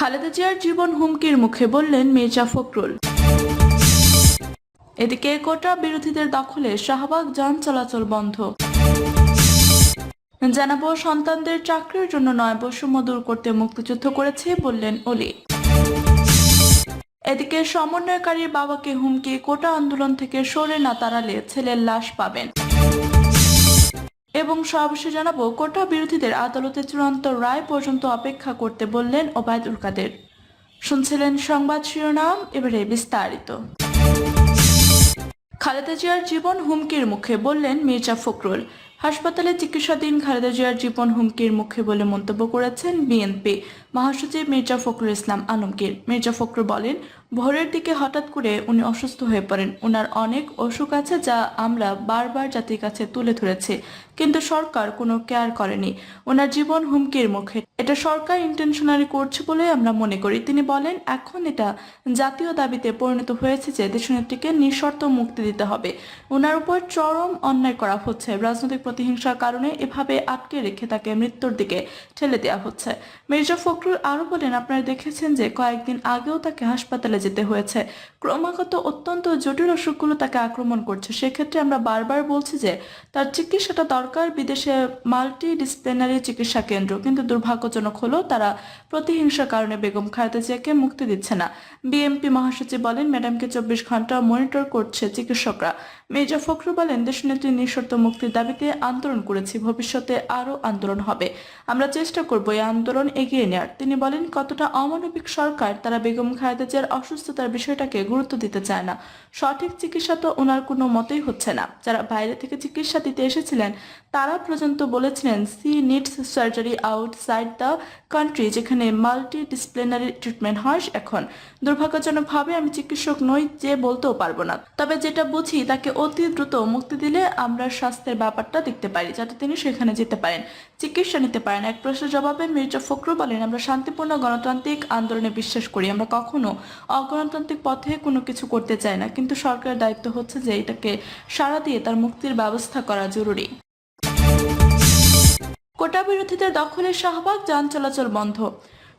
খালেদা জিয়ার জীবন হুমকির মুখে বললেন মির্জা ফখরুল। এদিকে কোটা বিরোধীদের দখলে শাহবাগ যান চলাচল বন্ধ। জানাব, সন্তানদের চাকরির জন্য নয় বৈষম্য দূর করতে মুক্তিযুদ্ধ করেছে বললেন অলি। এদিকে সমন্বয়কারীর বাবাকে হুমকি, কোটা আন্দোলন থেকে সরে না তাড়ালে ছেলের লাশ পাবেন। এবং সর্বশেষ জানাব, কোটা বিরোধীদের আদালতে চূড়ান্ত রায় পর্যন্ত অপেক্ষা করতে বললেন ওবায়দুল কাদের। শুনছিলেন সংবাদ শিরোনাম, এবারে বিস্তারিত। খালেদা জিয়ার জীবন হুমকির মুখে বললেন মির্জা ফখরুল। হাসপাতালে চিকিৎসাধীন খালেদা জিয়ার জীবন হুমকির মুখে বলে মন্তব্য করেছেন বিএনপি মহাসচিব মির্জা ফখরুল ইসলাম আলমগীর। মির্জা ফখরুল বলেন, ভোরের দিকে হঠাৎ করে উনি অসুস্থ হয়ে পড়েন। ওনার অনেক অসুখ আছে যা আমরা বারবার জাতির কাছে তুলে ধরেছি, কিন্তু সরকার কোনো কেয়ার করেনি। ওনার জীবন হুমকির মুখে। এটা সরকার ইন্টেনশনালি করছে বলে আমরা মনে করি। তিনি বলেন, এখন এটা জাতীয় দাবিতে পরিণত হয়েছে যে দেশনেত্রীকে নিঃশর্ত মুক্তি দিতে হবে। ওনার উপর চরম অন্যায় করা হচ্ছে। রাজনৈতিক প্রতিহিংসার কারণে এভাবে আটকে রেখে তাকে মৃত্যুর দিকে ঠেলে দেওয়া হচ্ছে। মির্জা ফখরুল আরও বলেন, আপনারা দেখেছেন যে কয়েকদিন আগেও তাকে হাসপাতালে যেতে হয়েছে। ক্রমাগত অত্যন্ত জটিল অসুখগুলো তাকে আক্রমণ করছে। সেক্ষেত্রে আমরা বারবার বলছি যে তার চিকিৎসাটা দরকার বিদেশে মাল্টি ডিসিপ্লিনারি চিকিৎসা কেন্দ্র। কিন্তু দুর্ভাগ্যজনক হলো তারা প্রতিহিংসার কারণে বেগম খালেদা জিয়াকে মুক্তি দিচ্ছে না। বিএমপি মহাসচিব বলেন, ম্যাডামকে চব্বিশ ঘণ্টা মনিটর করছে চিকিৎসকরা। মির্জা ফখরু বলেন দেশনেত্রী নিঃশর্ত মুক্তির দাবিতে আন্দোলন করেছি। ভবিষ্যতে আরও আন্দোলন হবে। আমরা চেষ্টা করব এই আন্দোলন এগিয়ে নেওয়ার তিনি বলেন, কতটা অমানবিক সরকার তারা বেগম খালেদা অসুস্থতার বিষয়টাকে গুরুত্ব দিতে চায় না। সঠিক চিকিৎসা তো ওনার কোনো মতেই হচ্ছে না। যারা বাইরে থেকে চিকিৎসা দিতে এসেছিলেন, তারা পর্যন্ত বলেছিলেন, she needs surgery outside the country, যেখানে মাল্টি ডিসপ্লিনারি ট্রিটমেন্ট হয় এখন। দুর্ভাগ্যজনকভাবে আমি চিকিৎসক নই যে বলতেও পারব না। তবে যেটা বুঝি, তাকে অতি দ্রুত মুক্তি দিলে আমরা স্বাস্থ্যের ব্যাপারটা দেখতে পারি, যাতে তিনি সেখানে যেতে পারেন, চিকিৎসা নিতে পারেন। এক প্রশ্নের জবাবে মির্জা ফখরু বলেন, আমরা শান্তিপূর্ণ গণতান্ত্রিক আন্দোলনে বিশ্বাস করি, আমরা কখনো অগণতান্ত্রিক পথে কোনো কিছু করতে চাই না, কিন্তু সরকারের দায়িত্ব হচ্ছে যে এটাকে সাড়া দিয়ে তার মুক্তির ব্যবস্থা করা জরুরি। কোটা বিরোধীদের দখলে শাহবাগ, যান চলাচল বন্ধ।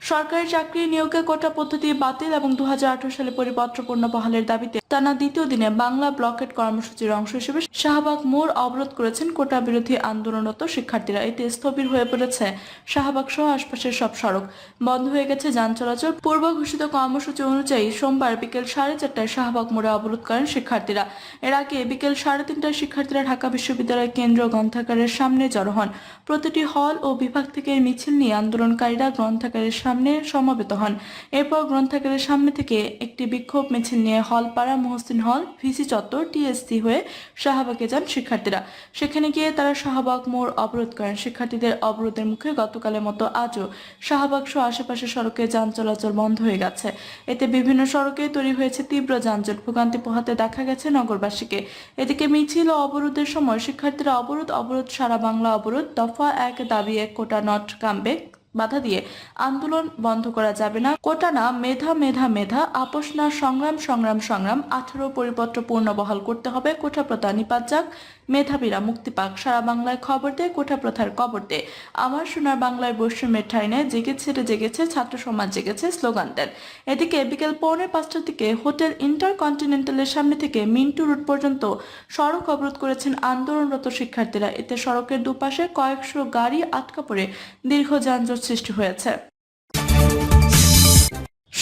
সরকারি চাকরি নিয়োগে কোটা পদ্ধতি বাতিল এবং দু হাজার আঠারো সালে পরিপত্র পূর্ণ বহালের দাবিতে টানা দ্বিতীয় দিনে বাংলা ব্লকেট কর্মসূচির অংশ হিসেবে শাহবাগ মোড় অবরোধ করেছেন কোটা বিরোধী আন্দোলনরত শিক্ষার্থীরা। এতে স্থবির হয়ে পড়েছে শাহবাগ সহ আশপাশের সব সড়ক। বন্ধ হয়ে গেছে যান চলাচল। পূর্ব ঘোষিত কর্মসূচি অনুযায়ী সোমবার বিকেল সাড়ে চারটায় শাহবাগ মোড়ে অবরোধ করেন শিক্ষার্থীরা। এর আগে বিকেল সাড়ে তিনটায় শিক্ষার্থীরা ঢাকা বিশ্ববিদ্যালয় কেন্দ্র গ্রন্থাগারের সামনে জড়ো হন। প্রতিটি হল ও বিভাগ থেকে মিছিল নিয়ে আন্দোলনকারীরা গ্রন্থাগারের সামনে সমবেত হন। এরপর গ্রন্থাগারের সামনে থেকে একটি বিক্ষোভ মিছিল নিয়ে হলপাড়া মহসিন হল, ভিসি চত্বর, টিএসসি হয়ে শাহবাগে যান শিক্ষার্থীরা। সেখানে গিয়ে তারা শাহবাগ মোড় অবরোধ করেন। শিক্ষার্থীদের অবরোধের মুখে গতকালের মতো আজও শাহবাগ সহ আশেপাশের সড়কে যান চলাচল বন্ধ হয়ে গেছে। এতে বিভিন্ন সড়কে তৈরি হয়েছে তীব্র যানজট। ভোগান্তি পোহাতে দেখা গেছে নগরবাসীকে। এদিকে মিছিল ও অবরোধের সময় শিক্ষার্থীরা অবরোধ অবরোধ, সারা বাংলা অবরোধ, দফা এক দাবি এক কোটা নট কামবে বাধা দিয়ে আন্দোলন বন্ধ করা যাবে না। কোটা না, মেধা মেধা মেধা, আপোষ না, সংগ্রাম সংগ্রাম সংগ্রাম, আঠারো পরিপত্র পূর্ণ বহাল করতে হবে। কোঠা প্রথা নিপাত যাক। মেধাবীরা মুক্তি পাক। সারা বাংলায় খবর দে কোঠা প্রথার কবর দে। আমার সোনার বাংলায় বৈষম্যের ঠাই নেয়। জেগেছে ছাত্র সমাজ জেগেছে স্লোগান দেন। এদিকে বিকেল পৌনে পাঁচটার দিকে হোটেল ইন্টারকন্টিনেন্টালের সামনে থেকে মিন্টু রুট পর্যন্ত সড়ক অবরোধ করেছেন আন্দোলনরত শিক্ষার্থীরা। এতে সড়কের দুপাশে কয়েকশো গাড়ি আটকা পড়ে। দীর্ঘ যানজট সৃষ্টি হয়েছে।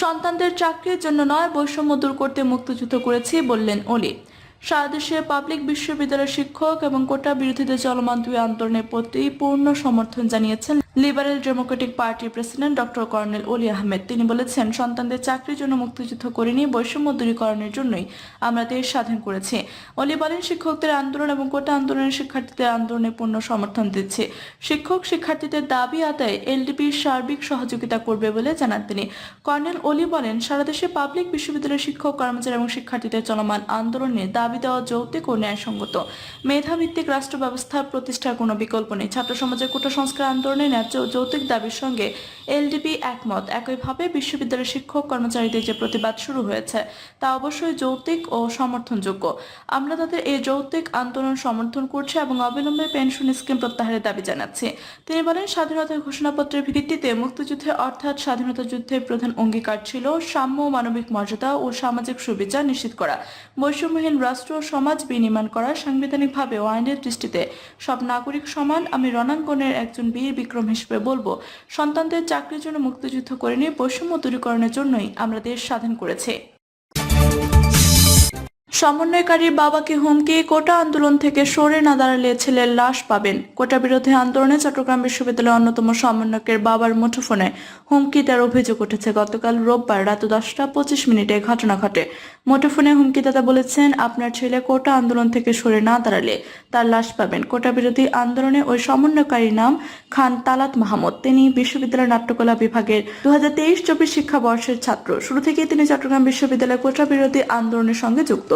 সন্তানদের চাকরির জন্য নয় বৈষম্য দূর করতে মুক্তিযুদ্ধ করেছি বললেন অলি সারা দেশে পাবলিক বিশ্ববিদ্যালয়ের শিক্ষক এবং কোটা বিরোধীদের চলমান দুই আন্দোলনের প্রতি পূর্ণ সমর্থন জানিয়েছেন লিবারেল ডেমোক্রেটিক পার্টির president doctor colonel Oli Ahmed. তিনি বলেছেন, সন্তানদের চাকরির জন্য মুক্তিযুদ্ধ করিনি, বৈষম্য দূরীকরণের জন্যই আমরা দেশ স্বাধীন করেছি। অলি বলেন, শিক্ষকদের আন্দোলন এবং কোটা আন্দোলনের শিক্ষার্থীদের আন্দোলনে পূর্ণ সমর্থন দিচ্ছে। শিক্ষক শিক্ষার্থীদের দাবি আদায়ে এলডিপি সার্বিক সহযোগিতা করবে বলে জানান তিনি। কর্নেল অলি বলেন, সারা দেশে পাবলিক বিশ্ববিদ্যালয়ের শিক্ষক, কর্মচারী এবং শিক্ষার্থীদের চলমান আন্দোলনে দাবি দাবি দেওয়া যৌক্তিক ও ন্যায়সঙ্গত। মেধাভিত্তিক রাষ্ট্র ব্যবস্থা প্রতিষ্ঠার কোনো বিকল্প নেই। ছাত্র সমাজের কোটা সংস্কার আন্দোলনের ন্যায্য ও যৌক্তিক দাবির সঙ্গে এলডিপি একমত। একইভাবে বিশ্ববিদ্যালয়ের শিক্ষক কর্মচারীদের যে প্রতিবাদ শুরু হয়েছে, তা অবশ্যই যৌক্তিক ও সমর্থনযোগ্য। আমরা তাদের এই যৌক্তিক আন্দোলন সমর্থন করছি এবং অবিলম্বে পেনশন স্কিম প্রত্যাহারের দাবি জানাচ্ছি। তিনি বলেন স্বাধীনতার ঘোষণাপত্রের ভিত্তিতে মুক্তিযুদ্ধে অর্থাৎ স্বাধীনতা যুদ্ধের প্রধান অঙ্গীকার ছিল সাম্য মানবিক মর্যাদা ও সামাজিক সুবিচার নিশ্চিত করা। বৈষম্যহীন রাষ্ট্র ও সমাজ বিনির্মাণ করা সাংবিধানিকভাবে ও আইনের দৃষ্টিতে সব নাগরিক সমান, আমি রণাঙ্গনের একজন বীর বিক্রম হিসেবে বলব। সন্তানদের চাকরির জন্য মুক্তিযুদ্ধ করে নিয়ে বৈষম্য দূরীকরণের জন্যই আমরা দেশ স্বাধীন করেছি। সমন্বয়কারীর বাবাকে হুমকি কোটা আন্দোলন থেকে সরে না দাঁড়ালে ছেলের লাশ পাবেন। কোটা বিরোধী আন্দোলনে চট্টগ্রাম বিশ্ববিদ্যালয়ের অন্যতম সমন্বয়কের বাবার মুঠোফোনে হুমকি দেওয়ার অভিযোগ উঠেছে। গতকাল রোববার রাত দশটা পঁচিশ মিনিটে ঘটনা ঘটে। মুঠোফোনে হুমকিদাতা বলেছেন, আপনার ছেলে কোটা আন্দোলন থেকে সরে না দাঁড়ালে তার লাশ পাবেন। কোটা বিরোধী আন্দোলনে ওই সমন্বয়কারীর নাম খান তালাত মাহমুদ। তিনি বিশ্ববিদ্যালয় নাট্যকলা বিভাগের দু হাজার তেইশ চব্বিশ শিক্ষাবর্ষের ছাত্র। শুরু থেকেই তিনি চট্টগ্রাম বিশ্ববিদ্যালয় কোটা বিরোধী আন্দোলনের সঙ্গে যুক্ত।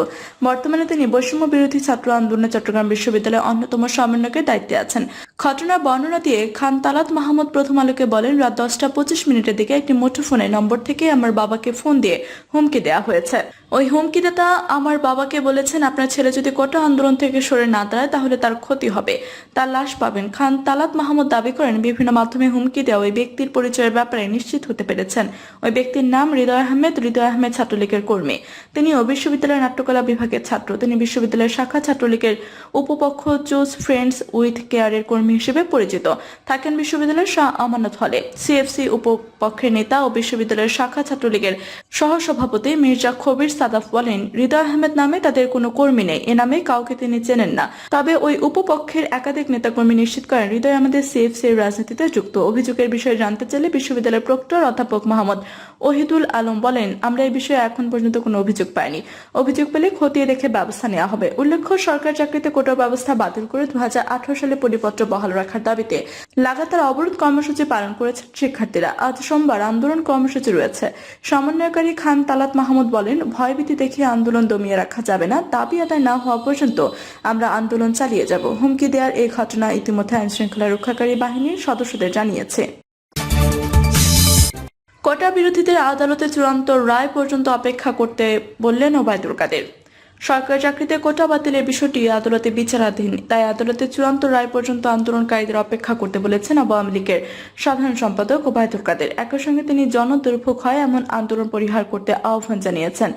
বর্তমানে তিনি বৈষম্য বিরোধী ছাত্র আন্দোলনে চট্টগ্রাম বিশ্ববিদ্যালয়ের অন্যতম সমন্বয়কের দায়িত্বে আছেন। ঘটনার বর্ণনা দিয়ে খান তালাত মাহমুদ প্রথম আলোকে বলেন, রাত দশটা পঁচিশ মিনিটের দিকে একটি মুঠোফোনে নম্বর থেকে আমার বাবাকে ফোন দিয়ে হুমকি দেওয়া হয়েছে। ওই হুমকিদাতা আমার বাবাকে বলেছেন, আপনার ছেলে যদি কোটা আন্দোলন থেকে সরে না দাঁড়ায়, তাহলে তার ক্ষতি হবে। তার লাশ পাবেন। খান তালাত মাহমুদ দাবি করেন, বিভিন্ন মাধ্যমে হুমকি দেওয়া ওই ব্যক্তির পরিচয়ের ব্যাপারে নিশ্চিত হতে পেরেছেন। ওই ব্যক্তির নাম হৃদয় আহমেদ হৃদয় আহমেদ ছাত্রলীগের কর্মী। তিনিও বিশ্ববিদ্যালয়ের নাট্যকলা বিভাগের ছাত্র। তিনি বিশ্ববিদ্যালয়ের শাখা ছাত্রলীগের উপপক্ষ চুজ ফ্রেন্ডস উইথ কেয়ারের কর্মী হিসেবে পরিচিত। থাকেন বিশ্ববিদ্যালয়ের শাহ আমানত হলে। সিএফসি উপপক্ষের নেতা ও বিশ্ববিদ্যালয়ের শাখা ছাত্রলীগের সহসভাপতি মির্জা খবির সাদাফ বলেন, হৃদয় আহমেদ নামে তাদের কোনো কর্মী নেই, এ নামে কাউকে তিনি চেনেন না। তবে ওই উপপক্ষের একাধিক নেতাকর্মী নিশ্চিত করেন, হৃদয় আহমেদের এর রাজনীতিতে যুক্ত। অভিযোগের বিষয়ে জানতে চাইলে বিশ্ববিদ্যালয়ের প্রক্টর অধ্যাপক মোহাম্মদ ওহিদুল আলম বলেন, আমরা এই বিষয়ে এখন পর্যন্ত কোনো অভিযোগ পাইনি। অভিযোগ পেলে খতিয়ে দেখে ব্যবস্থা নেওয়া হবে। উল্লেখ্য, সরকার চাকরিতে কোটা ব্যবস্থা বাতিল করে দু হাজার আঠারো সালে পরিপত্র বহাল রাখার দাবিতে লাগাতার অবরোধ কর্মসূচি পালন করেছেন শিক্ষার্থীরা। আজ সোমবার আন্দোলন কর্মসূচি রয়েছে। সমন্বয়কারী খান তালাত মাহমুদ বলেন ভয়ভীতি দেখিয়ে আন্দোলন দমিয়ে রাখা যাবে না, দাবি আদায় না হওয়া পর্যন্ত আমরা আন্দোলন চালিয়ে যাব, হুমকি দেওয়ার এই ঘটনা ইতিমধ্যে আইন শৃঙ্খলা রক্ষাকারী বাহিনীর সদস্যদের জানিয়েছে। কটা বিরোধীদের আদালতে চূড়ান্ত রায় পর্যন্ত অপেক্ষা করতে বললেন ওবায়দুল কাদের। সরকারি চাকরিতে কোটা বাতিলের বিষয়টি আদালতে বিচারাধীন, তাই আদালতে চূড়ান্ত রায় পর্যন্ত আন্দোলনকারীদের অপেক্ষা করতে বলেছেন আওয়ামী লীগের সাধারণ সম্পাদক ওবায়দুল কাদের। একই সঙ্গে তিনি জনদুর্ভোগ হয় এমন আন্দোলন পরিহার করতে আহ্বান জানিয়েছেন।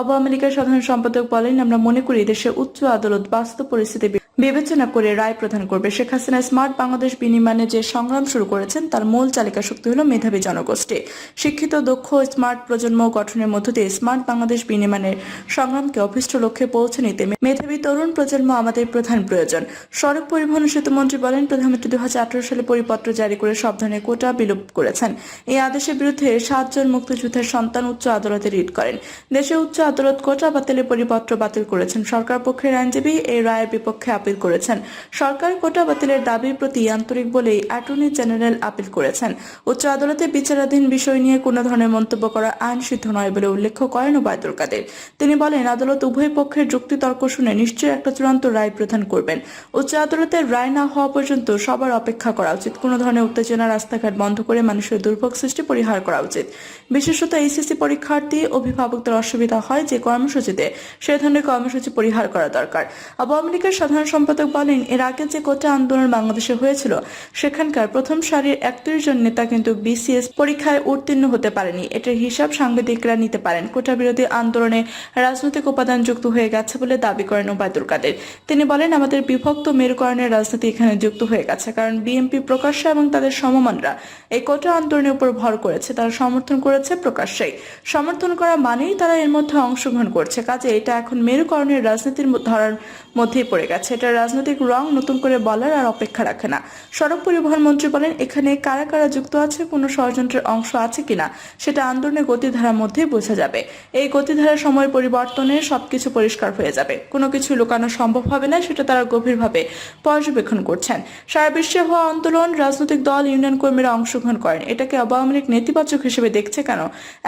আওয়ামী লীগের সাধারণ সম্পাদক বলেন, আমরা মনে করি দেশের উচ্চ আদালত বাস্তব পরিস্থিতি বিবেচনা করে রায় প্রদান করবে শেখ হাসিনা স্মার্ট বাংলাদেশ বিনির্মাণে যে সংগ্রাম শুরু করেছেন, তার মূল চালিকা শক্তি হল মেধাবী জনগোষ্ঠী। শিক্ষিত, দক্ষ, স্মার্ট প্রজন্ম গঠনের মধ্য দিয়ে স্মার্ট বাংলাদেশ বিনির্মাণের সংগ্রামকে অভিষ্ট লক্ষ্যে পৌঁছে নিতে মেধাবী তরুণ প্রজন্ম আমাদের প্রধান প্রয়োজন। সড়ক পরিবহন ও সেতুমন্ত্রী বলেন, প্রধানমন্ত্রী দু হাজার আঠারো সালে পরিপত্র জারি করে সব ধরনের কোটা বিলুপ করেছেন। এই আদেশের বিরুদ্ধে সাতজন মুক্তিযুদ্ধের সন্তান উচ্চ আদালতে রিট করেন। দেশে উচ্চ আদালত কোটা বাতিলের পরিপত্র বাতিল করেছেন সরকার পক্ষের আইনজীবী। এই রায়ের বিপক্ষে আপিল করেছেন। সরকার কোটা বাতিলের দাবির প্রতি আন্তরিক বলেই অ্যাটর্নি জেনারেল আপিল করেছেন। উচ্চ আদালতে বিচারাধীন বিষয় নিয়ে কোনো ধরনের মন্তব্য করা আইন সিদ্ধ নয় বলে উল্লেখ করেন ওবায়দুল কাদের। তিনি বলেন, আদালত উভয় পক্ষের যুক্তিতর্ক শুনে নিশ্চয়ই একটা চূড়ান্ত রায় প্রদান করবেন। উচ্চ আদালতের রায় না হওয়া পর্যন্ত সবার অপেক্ষা করা উচিত। কোনো ধরনের উত্তেজনা রাস্তাঘাট বন্ধ করে মানুষের দুর্ভোগ সৃষ্টি পরিহার করা উচিত। বিশেষত এইচএসসি পরীক্ষার্থী, অভিভাবকদের অসুবিধা হয় যে কর্মসূচিতে সে ধরনের কর্মসূচি পরিহার করা দরকার। আওয়ামী লীগের সাধারণ সম্পাদক বলেন, এর আগে যে কোটা আন্দোলন বাংলাদেশে হয়েছিল, সেখানকার প্রথম সারির একত্রিশ জন নেতা কিন্তু বিসিএস পরীক্ষায় উত্তীর্ণ হতে পারেনি। এটার হিসাব সাংবাদিকরা নিতে পারেন। কোটা বিরোধী আন্দোলনে রাজনৈতিক উপাদান যুক্ত হয়ে গেছে বলে দাবি করেন ওবায়দুল কাদের। তিনি বলেন, আমাদের বিভক্ত মেরুকরণের রাজনীতি এখানে যুক্ত হয়ে গেছে, কারণ বিএনপি প্রকাশ্যে এবং তাদের সমমানরা এই কোটা আন্দোলনের উপর ভর করেছে, তারা সমর্থন করেছে প্রকাশ্যেই। সমর্থন করা মানেই তারা এর মধ্যে অংশগ্রহণ করছে, কাজে এটা এখন মেরুকরণের রাজনীতির ধরার মধ্যেই পড়ে গেছে। এটা এটা রাজনৈতিক রং নতুন করে বলার আর অপেক্ষা রাখে না। সড়ক পরিবহন মন্ত্রী বলেন, এখানে কারা কারা যুক্ত আছে, কোনো ষড়যন্ত্রের অংশ আছে কিনা, সেটা আন্দোলনের গতিধারার মধ্যেই বোঝা যাবে। এই গতিধারার সময় পরিবর্তনে সবকিছু পরিষ্কার হয়ে যাবে। কোনো কিছু লুকানো সম্ভব হবে না, সেটা তারা গভীরভাবে পর্যবেক্ষণ করছেন। সারা বিশ্বে হওয়া আন্দোলন রাজনৈতিক দল, ইউনিয়ন কর্মীরা অংশগ্রহণ করেন। এটাকে আওয়ামী লীগ নেতিবাচক হিসেবে দেখছে কেন?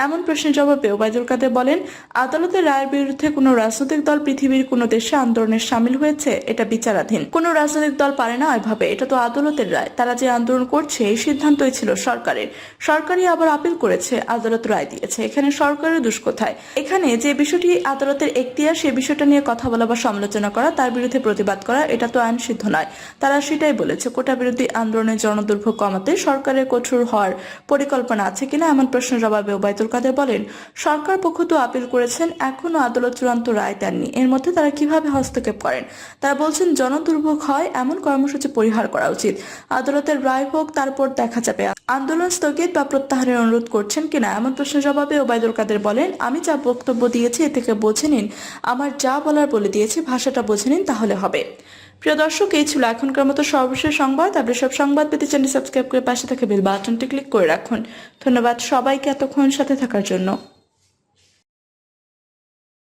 এমন প্রশ্নের জবাবে ওবায়দুল কাদের বলেন, আদালতের রায়ের বিরুদ্ধে কোনো রাজনৈতিক দল পৃথিবীর কোনো দেশে আন্দোলনে সামিল হয়েছে, এটা বিচারাধীন। কোনো রাজনৈতিক দল পারে না এভাবে এটা তো আদালতের রায়। তারা যে আন্দোলন করছে, এই সিদ্ধান্তই ছিল সরকারের। সরকারই আবার আপিল করেছে, আদালত রায় দিয়েছে। এখানে সরকারের দোষ কোথায়? এখানে যে বিষয়টি আদালতের এখতিয়ার সেই বিষয়টা নিয়ে কথা বলা বা সমালোচনা করা, তার বিরুদ্ধে প্রতিবাদ করা, এটা তো আইন সিদ্ধ নয়। তারা সেটাই বলেছে, কোটা বিরোধী আন্দোলনের জনদুর্ভোগ কমাতে সরকারের কঠোর হওয়ার পরিকল্পনা আছে কিনা, এমন প্রশ্নের জবাবে ওবায়দুল কাদের বলেন, সরকার পক্ষ তো আপিল করেছেন, এখনও আদালত চূড়ান্ত রায় দেননি। এর মধ্যে তারা কীভাবে হস্তক্ষেপ করেন? তারা বলছেন, জনদুর্ভোগ হয়, এমন কর্মসূচি পরিহার করা উচিত। আদালতের রায় হোক, তারপর দেখা যাবে। আন্দোলন স্থগিত বা প্রত্যাহারের অনুরোধ করছেন কিনা, এমন প্রশ্নের জবাবে ওবায়দুল কাদের বলেন, আমি যা বক্তব্য দিয়েছি, এ থেকে বুঝে নিন। আমার যা বলার বলে দিয়েছি, ভাষাটা বুঝে নিন, তাহলে হবে। প্রিয় দর্শক, এই ছিল এখনকার মতো সর্বশেষ সংবাদ। আপনি সব সংবাদ পেতে চ্যানেল সাবস্ক্রাইব করে পাশে থাকা বেল বাটনটি ক্লিক করে রাখুন। ধন্যবাদ সবাইকে এতক্ষণ সাথে থাকার জন্য।